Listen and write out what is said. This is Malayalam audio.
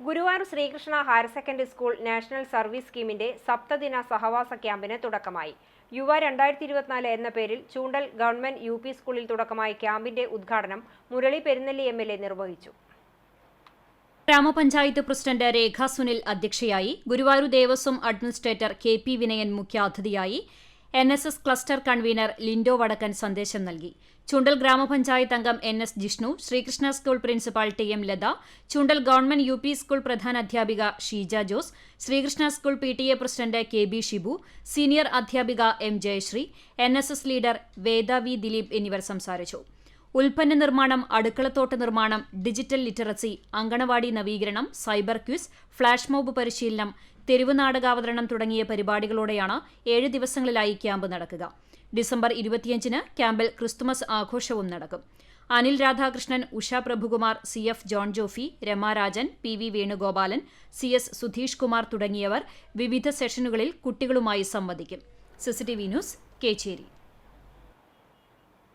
Guruvayur Sreekrishna higher secondary school national service സ്കീമിന്റെ സപ്തദിന സഹവാസ ക്യാമ്പിന് തുടക്കമായി. യുവ രണ്ടായിരത്തി ഇരുപത്തിനാല് എന്ന പേരിൽ ചൂണ്ടൽ ഗവൺമെന്റ് യു പി സ്കൂളിൽ തുടക്കമായ ക്യാമ്പിന്റെ ഉദ്ഘാടനം Murali Perunnelli M L A നിർവഹിച്ചു. ഗ്രാമപഞ്ചായത്ത് പ്രസിഡന്റ് രേഖ സുനിൽ അധ്യക്ഷയായി. Guruvayur Devaswom administrator K P Vinayan മുഖ്യാതിഥിയായി. N S S cluster convener Lindo Vadakkan സന്ദേശം നൽകി. ചുണ്ടൽ ഗ്രാമപഞ്ചായത്ത് അംഗം N S Jishnu Sreekrishna school principal T M Latha Chundal government U P school പ്രധാന അധ്യാപിക Sheeja Jose Sreekrishna school P T A president K B Shibu senior അധ്യാപിക M Jayasree N S S leader Veda V Dileep എന്നിവർ സംസാരിച്ചു. ഉൽപ്പന്ന നിർമ്മാണം അടുക്കളത്തോട്ട നിർമ്മാണം ഡിജിറ്റൽ ലിറ്ററസി അങ്കണവാടി നവീകരണം സൈബർ ക്യൂസ് ഫ്ളാഷ് മോബ് പരിശീലനം തെരുവ് നാടകാവതരണം തുടങ്ങിയ പരിപാടികളോടെയാണ് ഏഴ് ദിവസങ്ങളിലായി ക്യാമ്പ് നടക്കുക. ഡിസംബർ ഇരുപത്തിയഞ്ചിന് ക്യാമ്പിൽ ക്രിസ്തുമസ് ആഘോഷവും നടക്കും. Anil Radhakrishnan Usha Prabhukumar C F John Joffy Ramarajan P V Venugopalan C S Sudheesh Kumar തുടങ്ങിയവർ വിവിധ സെഷനുകളിൽ കുട്ടികളുമായി സംവദിക്കും. CCTV news Kechery.